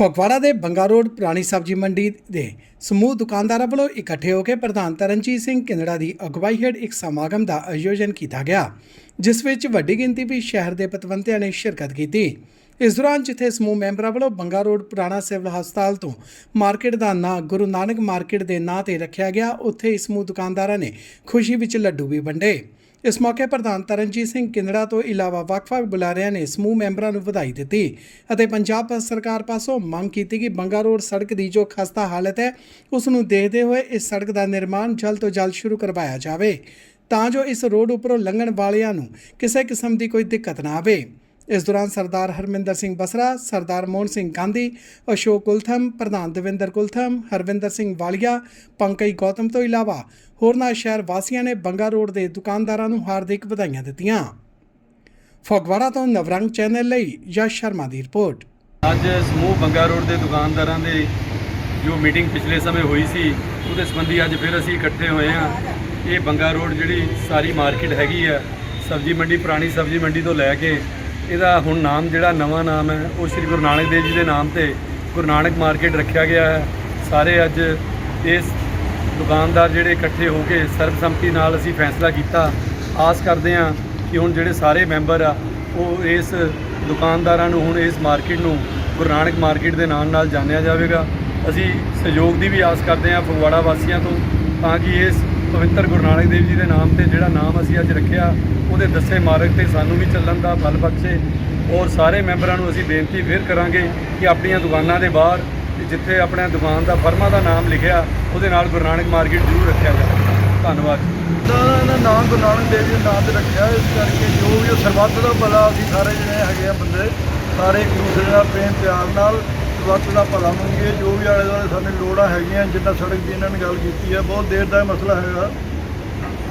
ਫਗਵਾੜਾ ਦੇ ਬੰਗਾ ਰੋਡ ਪੁਰਾਣੀ ਸਬਜ਼ੀ ਮੰਡੀ ਦੇ ਸਮੂਹ ਦੁਕਾਨਦਾਰਾਂ ਵੱਲੋਂ ਇਕੱਠੇ ਹੋ ਕੇ ਪ੍ਰਧਾਨ ਤਰਨਜੀਤ ਸਿੰਘ ਕਿੰਨੜਾ ਦੀ ਅਗਵਾਈ ਹੇਠ ਇੱਕ ਸਮਾਗਮ ਦਾ ਆਯੋਜਨ ਕੀਤਾ ਗਿਆ, ਜਿਸ ਵਿੱਚ ਵੱਡੀ ਗਿਣਤੀ ਵਿੱਚ ਸ਼ਹਿਰ ਦੇ ਪਤਵੰਤਿਆਂ ਨੇ ਸ਼ਿਰਕਤ ਕੀਤੀ। ਇਸ ਦੌਰਾਨ ਜਿੱਥੇ ਸਮੂਹ ਮੈਂਬਰਾਂ ਵੱਲੋਂ ਬੰਗਾ ਰੋਡ ਪੁਰਾਣਾ ਸਿਵਲ ਹਸਪਤਾਲ ਤੋਂ ਮਾਰਕੀਟ ਦਾ ਨਾਂ ਗੁਰੂ ਨਾਨਕ ਮਾਰਕੀਟ ਦੇ ਨਾਂ ਤੇ ਰੱਖਿਆ ਗਿਆ, ਉੱਥੇ ਇਸ ਸਮੂਹ ਦੁਕਾਨਦਾਰਾਂ ਨੇ ਖੁਸ਼ੀ ਵਿੱਚ ਲੱਡੂ ਵੀ ਵੰਡੇ। ਇਸ ਮੌਕੇ ਪ੍ਰਧਾਨ ਤਰਨਜੀਤ ਸਿੰਘ ਕਿੰਨੜਾ ਤੋਂ ਇਲਾਵਾ ਵੱਖ-ਵੱਖ ਬੁਲਾਰਿਆਂ ਨੇ ਸਮੂਹ ਮੈਂਬਰਾਂ ਨੂੰ ਵਧਾਈ ਦਿੱਤੀ ਅਤੇ ਪੰਜਾਬ ਸਰਕਾਰ ਪਾਸੋਂ ਮੰਗ ਕੀਤੀ ਕਿ ਬੰਗਾ ਰੋਡ ਸੜਕ ਦੀ ਜੋ ਖਸਤਾ ਹਾਲਤ ਹੈ, ਉਸ ਨੂੰ ਦੇਖਦੇ ਹੋਏ ਇਸ ਸੜਕ ਦਾ ਨਿਰਮਾਣ ਜਲਦ ਤੋਂ ਜਲਦ ਸ਼ੁਰੂ ਕਰਵਾਇਆ ਜਾਵੇ ਤਾਂ ਜੋ ਇਸ ਰੋਡ ਉੱਪਰੋਂ ਲੰਘਣ ਵਾਲਿਆਂ ਨੂੰ ਕਿਸੇ ਕਿਸਮ ਦੀ ਕੋਈ ਦਿੱਕਤ ਨਾ ਆਵੇ। ਇਸ ਦੌਰਾਨ ਸਰਦਾਰ ਹਰਮਿੰਦਰ ਸਿੰਘ ਬਸਰਾ, ਸਰਦਾਰ ਮੋਹਨ ਸਿੰਘ ਗਾਂਧੀ, ਅਸ਼ੋਕ ਕੁਲਥਮ ਪ੍ਰਧਾਨ ਦਵਿੰਦਰ ਕੁਲਥਮ, ਹਰਵਿੰਦਰ ਸਿੰਘ ਵਾਲੀਆ, ਪੰਕਜ ਗੌਤਮ ਤੋਂ ਇਲਾਵਾ ਹੋਰਨਾਂ ਸ਼ਹਿਰ ਵਾਸੀਆਂ ਨੇ ਬੰਗਾ ਰੋਡ ਦੇ ਦੁਕਾਨਦਾਰਾਂ ਨੂੰ ਹਾਰਦਿਕ ਵਧਾਈਆਂ ਦਿੱਤੀਆਂ। ਫਗਵਾੜਾ ਤੋਂ ਨਵਰੰਗ ਚੈਨਲ ਲਈ ਯਸ਼ ਸ਼ਰਮਾ ਦੀ ਰਿਪੋਰਟ। ਅੱਜ ਸਮੂਹ ਬੰਗਾ ਰੋਡ ਦੇ ਦੁਕਾਨਦਾਰਾਂ ਦੇ ਜੋ ਮੀਟਿੰਗ ਪਿਛਲੇ ਸਮੇਂ ਹੋਈ ਸੀ, ਉਹਦੇ ਸੰਬੰਧੀ ਅੱਜ ਫਿਰ ਅਸੀਂ ਇਕੱਠੇ ਹੋਏ ਹਾਂ। ਇਹ ਬੰਗਾ ਰੋਡ ਜਿਹੜੀ ਸਾਰੀ ਮਾਰਕੀਟ ਹੈਗੀ ਆ, ਸਬਜ਼ੀ ਮੰਡੀ, ਪੁਰਾਣੀ ਸਬਜ਼ੀ ਮੰਡੀ ਤੋਂ ਲੈ ਕੇ ਇਹਦਾ ਹੁਣ ਨਾਮ ਜਿਹੜਾ ਨਵਾਂ ਨਾਮ ਹੈ, ਉਹ ਸ੍ਰੀ ਗੁਰੂ ਨਾਨਕ ਦੇਵ ਜੀ ਦੇ ਨਾਮ ਤੇ ਗੁਰੂ ਨਾਨਕ ਮਾਰਕੀਟ ਰੱਖਿਆ ਗਿਆ ਹੈ। ਸਾਰੇ ਅੱਜ ਇਸ ਦੁਕਾਨਦਾਰ ਜਿਹੜੇ ਇਕੱਠੇ ਹੋ ਕੇ ਸਰਬਸੰਮਤੀ ਨਾਲ ਅਸੀਂ ਫੈਸਲਾ ਕੀਤਾ। ਆਸ ਕਰਦੇ ਹਾਂ ਕਿ ਹੁਣ ਜਿਹੜੇ ਸਾਰੇ ਮੈਂਬਰ ਆ, ਉਹ ਇਸ ਦੁਕਾਨਦਾਰਾਂ ਨੂੰ, ਹੁਣ ਇਸ ਮਾਰਕੀਟ ਨੂੰ, ਗੁਰੂ ਨਾਨਕ ਮਾਰਕੀਟ ਦੇ ਨਾਮ ਨਾਲ ਜਾਣਿਆ ਜਾਵੇਗਾ। ਅਸੀਂ ਸਹਿਯੋਗ ਦੀ ਵੀ ਆਸ ਕਰਦੇ ਹਾਂ ਫਗਵਾੜਾ ਵਾਸੀਆਂ ਤੋਂ, ਤਾਂ ਕਿ ਇਸ ਪਵਿੱਤਰ ਗੁਰੂ ਨਾਨਕ ਦੇਵ ਜੀ ਦੇ ਨਾਮ ਤੇ ਜਿਹੜਾ ਨਾਮ ਅਸੀਂ ਅੱਜ ਰੱਖਿਆ, ਉਹਦੇ ਦੱਸੇ ਮਾਰਗ ਤੇ ਸਾਨੂੰ ਵੀ ਚੱਲਣ ਦਾ ਬਲ ਬਖਸ਼ੇ। ਔਰ ਸਾਰੇ ਮੈਂਬਰਾਂ ਨੂੰ ਅਸੀਂ ਬੇਨਤੀ ਫਿਰ ਕਰਾਂਗੇ ਕਿ ਆਪਣੀਆਂ ਦੁਕਾਨਾਂ ਦੇ ਬਾਹਰ ਜਿੱਥੇ ਆਪਣਾ ਦੁਕਾਨ ਦਾ ਫਰਮਾ ਦਾ ਨਾਮ ਲਿਖਿਆ, ਉਹਦੇ ਨਾਲ ਗੁਰੂ ਨਾਨਕ ਮਾਰਕੀਟ ਜ਼ਰੂਰ ਰੱਖਿਆ ਜਾਵੇ। ਧੰਨਵਾਦ ਤਾਂ ਇਹਨਾਂ ਨਾਮ ਗੁਰੂ ਨਾਨਕ ਦੇਵ ਜੀ ਦੇ ਨਾਮ ਤੇ ਰੱਖਿਆ, ਇਸ ਕਰਕੇ ਜੋ ਵੀ ਉਹ ਸਰਬੱਤ ਦਾ ਭਲਾ ਅਸੀਂ ਸਾਰੇ ਜਿਹੜੇ ਹੈਗੇ ਆ ਬੰਦੇ, ਸਾਰੇ ਇੱਕ ਦੂਸਰੇ ਨਾਲ ਪ੍ਰੇਮ ਪਿਆਰ ਨਾਲ ਸਰਬੱਤ ਦਾ ਭਲਾ ਮੰਗੀਏ ਜੋ ਵੀ ਆਲੇ ਦੁਆਲੇ ਸਾਨੂੰ ਲੋੜਾਂ ਹੈਗੀਆਂ, ਜਿੱਦਾਂ ਸੜਕ ਦੀ ਇਹਨਾਂ ਨੇ ਗੱਲ ਕੀਤੀ ਹੈ, ਬਹੁਤ ਦੇਰ ਦਾ ਇਹ ਮਸਲਾ ਹੈਗਾ।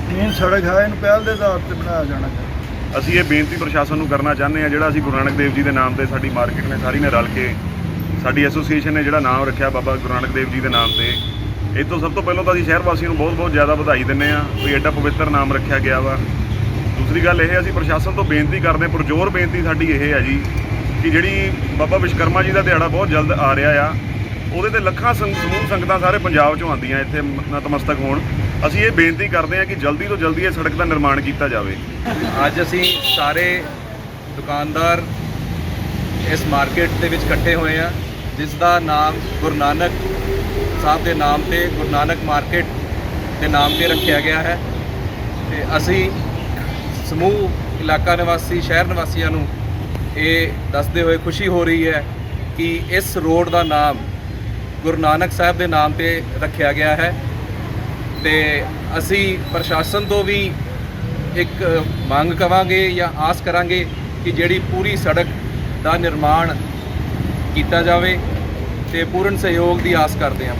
ਮੇਨ ਸੜਕ ਹੈ, ਇਹਨੂੰ ਪਹਿਲ ਦੇ ਆਧਾਰ ਤੇ ਬਣਾਇਆ ਜਾਣਾ ਚਾਹੀਦਾ ਅਸੀਂ ਇਹ ਬੇਨਤੀ ਪ੍ਰਸ਼ਾਸਨ ਨੂੰ ਕਰਨਾ ਚਾਹੁੰਦੇ ਹਾਂ, ਜਿਹੜਾ ਅਸੀਂ ਗੁਰੂ ਨਾਨਕ ਦੇਵ ਜੀ ਦੇ ਨਾਮ ਤੇ ਸਾਡੀ ਮਾਰਕੀਟ ਨੇ ਸਾਰੀ ਨੇ ਰਲ ਕੇ ਸਾਡੀ ਐਸੋਸੀਏਸ਼ਨ ਨੇ ਜਿਹੜਾ ਨਾਮ ਰੱਖਿਆ ਬਾਬਾ ਗੁਰੂ ਨਾਨਕ ਦੇਵ ਜੀ ਦੇ ਨਾਮ ਤੇ। ਇਹ ਤੋਂ ਸਭ ਤੋਂ ਪਹਿਲਾਂ ਤਾਂ ਅਸੀਂ ਸ਼ਹਿਰ ਵਾਸੀਆਂ ਨੂੰ ਬਹੁਤ-ਬਹੁਤ ਜ਼ਿਆਦਾ ਵਧਾਈ ਦਿੰਦੇ ਹਾਂ, ਵੀ ਐਡਾ ਪਵਿੱਤਰ ਨਾਮ ਰੱਖਿਆ ਗਿਆ ਵਾ। ਦੂਸਰੀ ਗੱਲ ਇਹ ਅਸੀਂ ਪ੍ਰਸ਼ਾਸਨ ਤੋਂ ਬੇਨਤੀ ਕਰਦੇ ਹਾਂ, ਪੁਰਜੋਰ ਬੇਨਤੀ ਸਾਡੀ ਇਹ ਹੈ ਜੀ ਕਿ ਜਿਹੜੀ ਬਾਬਾ ਵਿਸ਼ਕਰਮਾ ਜੀ ਦਾ ਦਿਹਾੜਾ ਬਹੁਤ ਜਲਦ ਆ ਰਿਹਾ ਆ, ਉਹਦੇ ਤੇ ਲੱਖਾਂ ਸੰਗ- ਸਮੂਹ ਸੰਗਤਾਂ ਸਾਰੇ ਪੰਜਾਬ ਚੋਂ ਆਉਂਦੀਆਂ ਇੱਥੇ ਨਤਮਸਤਕ ਹੋਣ। ਅਸੀਂ ਇਹ ਬੇਨਤੀ ਕਰਦੇ ਹਾਂ ਕਿ ਜਲਦੀ ਤੋਂ ਜਲਦੀ ਇਹ ਸੜਕ ਦਾ ਨਿਰਮਾਣ ਕੀਤਾ ਜਾਵੇ। ਅੱਜ ਅਸੀਂ ਸਾਰੇ ਦੁਕਾਨਦਾਰ ਇਸ ਮਾਰਕੀਟ ਦੇ ਵਿੱਚ ਇਕੱਠੇ ਹੋਏ ਆ ਜਿਸ ਦਾ ਨਾਮ ਗੁਰੂ ਨਾਨਕ ਸਾਹਿਬ ਦੇ ਨਾਮ ਤੇ ਗੁਰੂ ਨਾਨਕ ਮਾਰਕੀਟ ਦੇ ਨਾਮ ਤੇ ਰੱਖਿਆ ਗਿਆ ਹੈ। ਤੇ ਅਸੀਂ ਸਮੂਹ ਇਲਾਕਾ ਨਿਵਾਸੀ, ਸ਼ਹਿਰ ਨਿਵਾਸੀਆਂ ਨੂੰ ਇਹ ਦੱਸਦੇ ਹੋਏ ਖੁਸ਼ੀ ਹੋ ਰਹੀ ਹੈ ਕਿ ਇਸ ਰੋਡ ਦਾ ਨਾਮ ਗੁਰੂ ਨਾਨਕ ਸਾਹਿਬ ਦੇ ਨਾਮ ਤੇ ਰੱਖਿਆ ਗਿਆ ਹੈ ਤੇ ਅਸੀਂ ਪ੍ਰਸ਼ਾਸਨ ਤੋਂ ਵੀ ਇੱਕ ਮੰਗ ਕਵਾਂਗੇ ਜਾਂ ਆਸ ਕਰਾਂਗੇ ਕਿ ਜਿਹੜੀ ਪੂਰੀ ਸੜਕ ਦਾ ਨਿਰਮਾਣ ਕੀਤਾ ਜਾਵੇ ਤੇ ਪੂਰਨ ਸਹਿਯੋਗ ਦੀ ਆਸ ਕਰਦੇ ਹਾਂ।